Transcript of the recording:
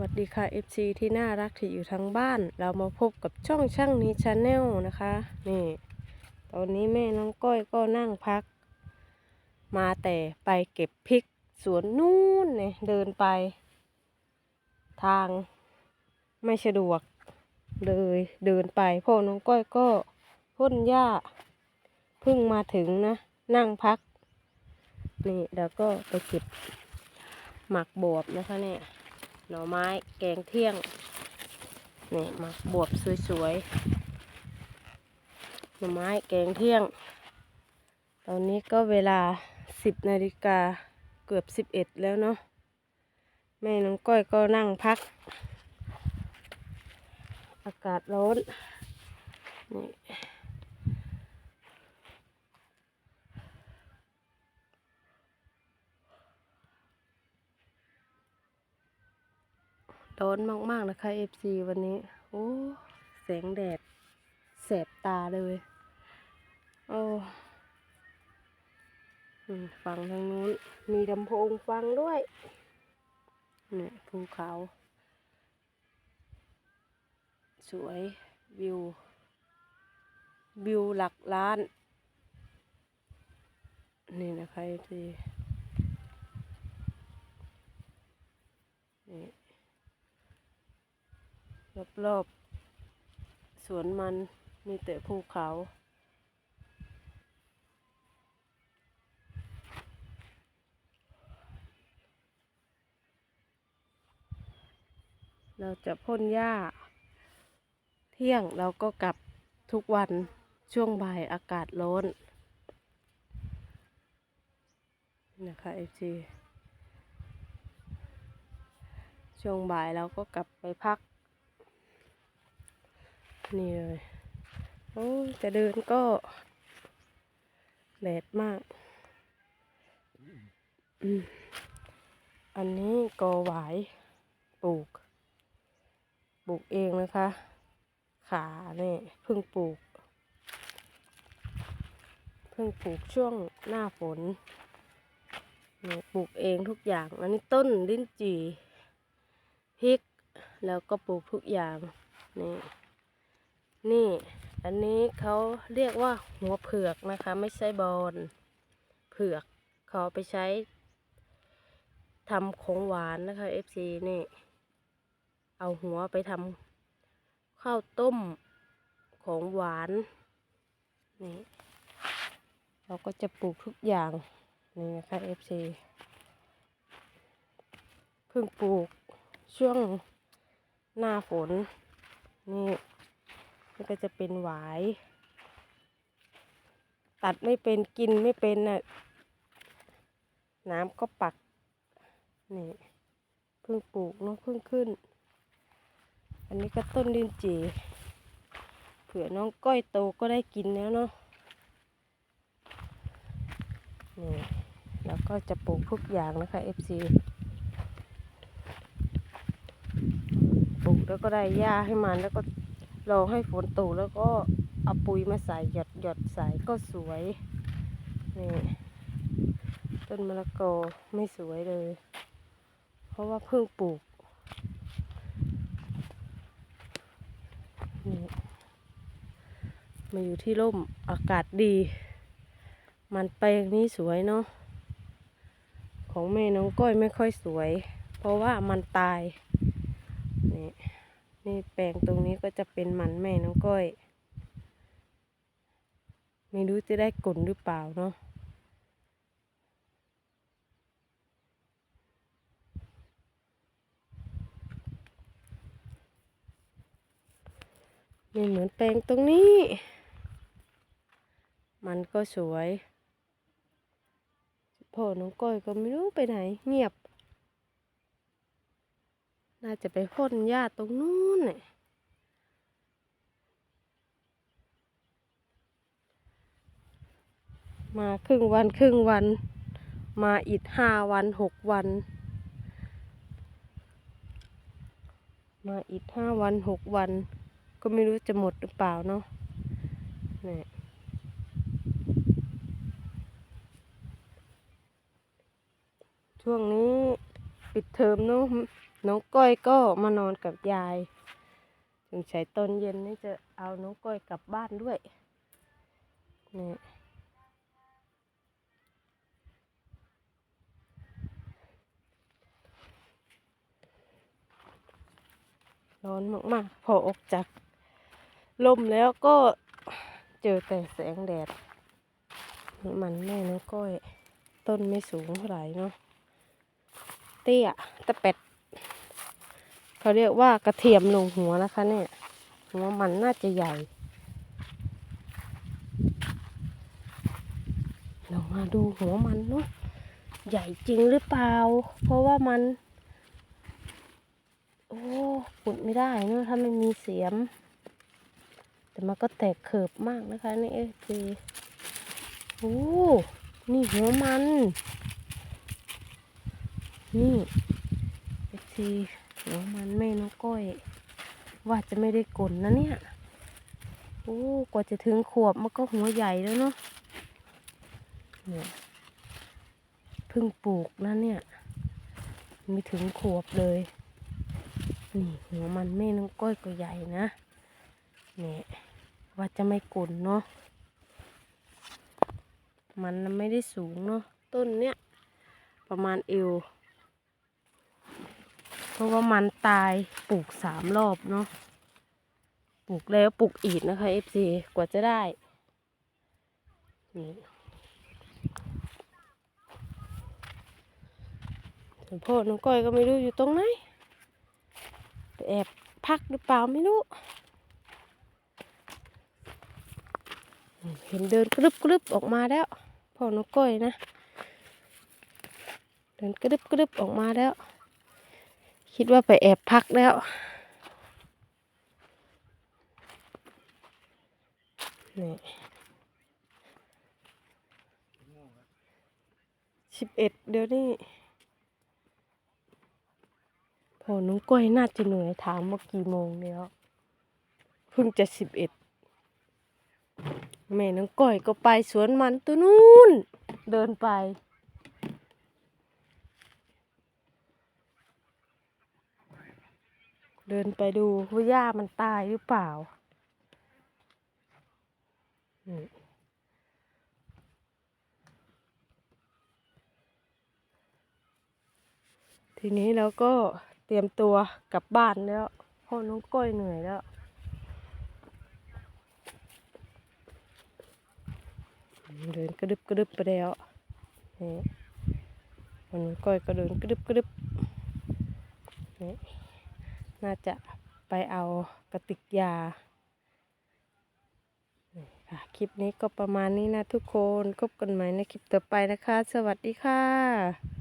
วัสดีค่ะ FC ที่น่ารักที่อยู่ทางบ้าน เรามาพบกับช่องช่างนี้ชาแนลนะคะ นี่ ตอนนี้แม่น้องก้อยก็นั่งพัก มาแต่ไปเก็บพริกสวนนู่นเนี่ยเดินไป ทางไม่สะดวกเลยเดินไปพ่อน้องก้อยก็พ่นหญ้าเพิ่งมาถึงนะ นั่งพัก นี่เดี๋ยวก็ไปเก็บหมักบวบนะคะเนี่ย หน่อไม้แกงเที่ยงนี่มักบวบสวยๆหน่อไม้แกงเที่ยง ตอนนี้ก็เวลาสิบนาฬิกาเกือบสิบเอ็ดแล้วเนาะแม่น้องก้อยก็นั่งพัก อากาศร้อนนี่ ร้อนมากๆนะคะ FC วันนี้ โอ้แสงแดดแสบตาเลย โอ้อืมฟังทางนู้น มีลำโพงฟังด้วย เนี่ยภูเขา สวยวิว วิวหลักล้าน นี่นะคะ FC นี่ รอบๆสวนมันมีแต่ภูเขา เราจะพ่นหญ้า เที่ยงเราก็กลับทุกวันช่วงบ่ายอากาศร้อนนะคะเอจีช่วงบ่ายเราก็กลับไปพัก นี่เลยโอ้จะเดินก็แดดมาก อันนี้กอหวายปลูก ปลูกเองนะคะ ขาเนี่ยเพิ่งปลูก เพิ่งปลูกช่วงหน้าฝนนี่ปลูกเองทุกอย่าง อันนี้ต้นลิ้นจี่พริก แล้วก็ปลูกทุกอย่างนี่ นี่ อันนี้เขาเรียกว่าหัวเผือกนะคะ ไม่ใช่บอลเผือกเขาไปใช้ทำของหวานนะคะ FC นี่ เอาหัวไปทำข้าวต้มของหวานนี่เราก็จะปลูกทุกอย่างนี่นะคะ FC เพิ่งปลูกช่วงหน้าฝนนี่ นก็จะเป็นหวาย ตัดไม่เป็นกินไม่เป็นน่ะน้ำก็ปัก นี่เพิ่งปลูกเนาะเพิ่งขึ้น อันนี้ก็ต้นดินจีเผื่อน้องก้อยโตก็ได้กินแล้วเนาะนี่แล้วก็จะปลูกทุกอย่างนะคะ FC ปลูกแล้วก็ได้หญ้าให้มันแล้วก็ รอให้ฝนตกแล้วก็เอาปุ๋ยมาใส่หยดหยดใส่ก็สวยนี่ต้นมะละกอไม่สวยเลย เพราะว่าเพิ่งปลูกนี่มาอยู่ที่ร่มอากาศดี มันแปลงนี้สวยเนาะของแม่น้องก้อยไม่ค่อยสวย เพราะว่ามันตาย นี่แปลงตรงนี้ก็จะเป็นมันแม่น้องก้อย ไม่รู้จะได้กลนหรือเปล่าเนาะไม่เหมือนแปลงตรงนี้ มันก็สวยพ่อน้องก้อยก็ไม่รู้ไปไหน เงียบ น่าจะไปพ่นหญ้าตรงนู้นน่ะมาครึ่งวันครึ่งวัน มาอีกห้าวันหกวัน มาอีกห้าวันหกวัน ก็ไม่รู้จะหมดหรือเปล่าเนาะนี่ช่วงนี้ปิดเทอมเนาะ น้องก้อยก็มานอนกับยาย ถึงใช้ตอนเย็นนี่จะเอาน้องก้อยกลับบ้านด้วยนี่ร้อนมากๆ พอออกจากลมแล้วก็เจอแต่แสงแดด มันแม่น้องก้อย ต้นไม่สูงเท่าไหร่เนาะเตี้ยตะเป็ด เขาเรียกว่ากระเทียมลงหัวนะคะ เนี่ยหัวมันน่าจะใหญ่ลองมาดูหัวมันเนาะใหญ่จริงหรือเปล่า เพราะว่ามัน โอ้ขุดไม่ได้เนอะถ้าไม่มีเสียม แต่มันก็แตกเขิบมากนะคะ นี่เอฟีโอ้นี่หัวมัน นี่เอฟี หัวมันแม่น้องก้อย ว่าจะไม่ได้กลนนะเนี่ย โอ้กว่าจะถึงขวบมันก็หัวใหญ่แล้วเนาะเนี่ยเพิ่งปลูกนะเนี่ยไม่ถึงขวบเลย นี่หัวมันแม่น้องก้อยก็ใหญ่นะเนี่ยว่าจะไม่กลนเนาะมันไม่ได้สูงเนาะต้นเนี้ยประมาณเอว เพราะว่ามันตายปลูกสามรอบเนาะปลูกแล้วปลูกอีกนะคะเอฟซีกว่าจะได้นี่ส่วนพ่อน้องก้อยก็ไม่รู้อยู่ตรงไหนไปแอบพักหรือเปล่าไม่รู้ เห็นเดินกรึบกรึบออกมาแล้วพ่อน้องก้อยนะ เดินกรึบกรึบออกมาแล้ว คิดว่าไปแอบพักแล้วนี่สิบเอ็ดเดี๋ยวนี้พอน้องก้อยน่าจะเหนื่อยถามว่ากี่โมงแล้วเพิ่งจะสิบเอ็ดแม่น้องก้อยก็ไปสวนมันตัวนู้น เดินไป ดินไปดูว่าหญ้ามันตายหรือเปล่าทีนี้เราก็เตรียมตัวกลับบ้านแล้วเพ่อน้องก้อยเหนื่อยแล้วเดินกระดึบกระดึบไปแล้วนี่น้องก้อยก็เดินกระดึบกระดึบนี่ น่าจะไปเอากระติกยาค่ะคลิปนี้ก็ประมาณนี้นะทุกคนพบกันใหม่ในคลิปต่อไปนะคะ สวัสดีค่ะ